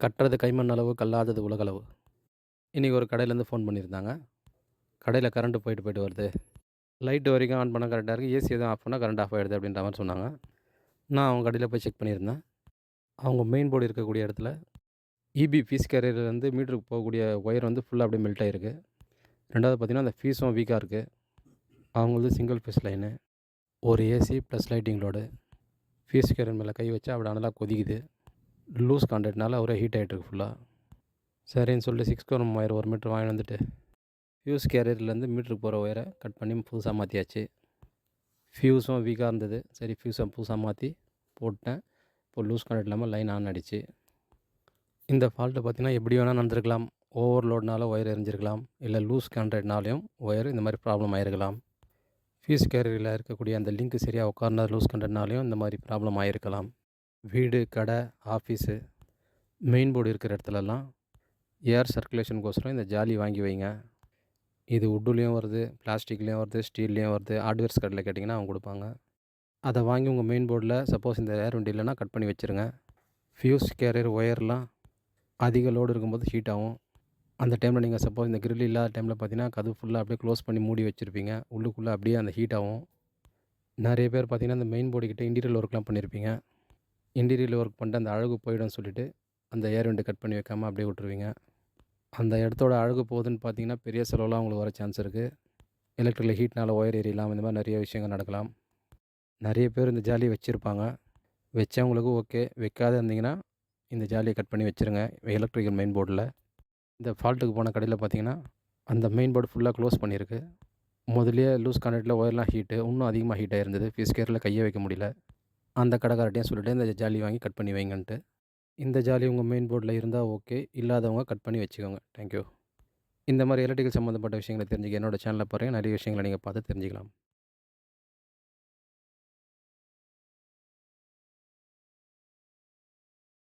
கட்டுறது கைமண் அளவு கல்லாதது உலகளவு. இன்றைக்கி ஒரு கடையிலேருந்து ஃபோன் பண்ணியிருந்தாங்க. கடையில் கரண்ட்டு போயிட்டு போயிட்டு வருது. லைட்டு வரைக்கும் ஆன் பண்ணால் கரெக்டாக இருக்குது ஏசி எதுவும் ஆஃப் பண்ணால் கரண்ட் ஆஃப் ஆகிடுது அப்படின்ற மாதிரி சொன்னாங்க. நான் அவங்க கடையில் போய் செக் பண்ணியிருந்தேன். அவங்க மெயின் போர்டு இருக்கக்கூடிய இடத்துல இபி ஃபீஸ் கேரியர்லேருந்து மீட்டருக்கு போகக்கூடிய ஒயர் வந்து ஃபுல்லாக அப்படியே மெல்ட் ஆகிருக்கு ரெண்டாவது பார்த்திங்கன்னா அந்த ஃபீஸும் வீக்காக இருக்குது அவங்களது சிங்கிள் ஃபீஸ் லைனு ஒரு AC plus lighting load phase carrier மேலே கை வச்சா அப்படி அனலாக கொதிக்குது. லூஸ் கான்டாக்ட்னால அவரே ஹீட் ஆகிட்டுருக்கு ஃபுல்லாக சரின்னு சொல்லிட்டு சிக்ஸ் கோரம் ஒயர் ஒரு மீட்ரு வாங்கி வந்துட்டு ஃபியூஸ் கேரியர்லேருந்து மீட்ருக்கு போகிற ஒயரை கட் பண்ணி புதுசாக மாற்றியாச்சு ஃபியூஸும் வீக்காக இருந்தது. சரி ஃபியூஸை புதுசாக மாற்றி போட்டேன். இப்போ லூஸ் கான்டாக்ட் இல்லாமல் லைன் ஆன் ஆகிடுச்சு இந்த ஃபால்ட்டை பார்த்திங்கன்னா எப்படி வேணால் நடந்திருக்கலாம். ஓவர்லோட்னால ஒயர் எரிஞ்சிருக்கலாம். இல்லை லூஸ் கான்ட்ராக்ட்னாலையும் ஒயர் இந்த மாதிரி ப்ராப்ளம் ஆகிருக்கலாம் ஃபீஸ் கேரியரில் இருக்கக்கூடிய அந்த லிங்க் சரியாக உட்கார்னா லூஸ் கான்ட்ராக்ட்னாலையும் இந்த மாதிரி ப்ராப்ளம் ஆகிருக்கலாம் வீடு கடை ஆஃபீஸு மெயின் போர்டு இருக்கிற இடத்துலலாம் ஏர் சர்க்குலேஷனுக்கோசரம் இந்த ஜாலி வாங்கி வைங்க. இது உட்டுலேயும் வருது பிளாஸ்டிக்லேயும் வருது ஸ்டீல்லேயும் வருது ஹார்ட்வேர்ஸ் கடையில் கேட்டிங்கன்னா அவங்க கொடுப்பாங்க. அதை வாங்கி உங்கள் மெயின் போர்டில் சப்போஸ் இந்த ஏர் வண்டி இல்லைன்னா கட் பண்ணி வச்சுருங்க. ஃபியூஸ் கேரியர் ஒயர்லாம் அதிக லோடு இருக்கும்போது ஹீட் ஆகும். அந்த டைமில் நீங்கள் சப்போஸ் இந்த கிரில் இல்லாத டைமில் பார்த்தீங்கன்னா கதவு ஃபுல்லாக அப்படியே க்ளோஸ் பண்ணி மூடி வச்சுருப்பீங்க. உள்ளுக்குள்ளே அப்படியே அந்த ஹீட் ஆகும். நிறைய பேர் பார்த்தீங்கன்னா அந்த மெயின் போர்டுக்கிட்ட இன்டீரியல் ஒர்க்லாம் பண்ணியிருப்பீங்க இன்டீரியல் ஒர்க் பண்ணிட்டு அந்த அழகு போயிடும்னு சொல்லிவிட்டு அந்த ஏர் விண்டு கட் பண்ணி வைக்காமல் அப்படியே விட்டுருவீங்க. அந்த இடத்தோட அழகு போகுதுன்னு பார்த்தீங்கன்னா பெரிய செலவுலாம் உங்களுக்கு வர சான்ஸ் இருக்குது எலக்ட்ரிக்கல் ஹீட்னால் ஒயர் எரியலாம் இந்த மாதிரி நிறைய விஷயங்கள் நடக்கலாம். நிறைய பேர் இந்த ஜாலியை வச்சுருப்பாங்க. வச்சவங்களுக்கு ஓகே வைக்காத இருந்தீங்கன்னா இந்த ஜாலியை கட் பண்ணி வச்சுருங்க. எலக்ட்ரிக்கல் மெயின் போர்டில் இந்த ஃபால்ட்டுக்கு போன கடையில் பார்த்தீங்கன்னா அந்த மெயின் போர்டு ஃபுல்லாக க்ளோஸ் பண்ணியிருக்கு. முதலே லூஸ் கான்டாக்டில் ஒயர்லாம் ஹீட்டு இன்னும் அதிகமாக ஹீட் ஆயிருந்தது. ஃபீஸ் கேரில் கையை வைக்க முடியல. அந்த கடைக்கார்ட்டையும் சொல்லிவிட்டு இந்த ஜாலி வாங்கி கட் பண்ணி வைங்கன்ட்டு. இந்த ஜாலி உங்கள் மெயின் போர்டில் இருந்தால் ஓகே இல்லாதவங்க கட் பண்ணி வச்சுக்கோங்க. தேங்க்யூ இந்த மாதிரி எலக்ட்ரிக்கல் சம்மந்தப்பட்ட விஷயங்களை தெரிஞ்சுக்க என்னோடய சேனலில் பாருங்கள் நிறைய விஷயங்களை நீங்கள் பார்த்து தெரிஞ்சுக்கலாம்.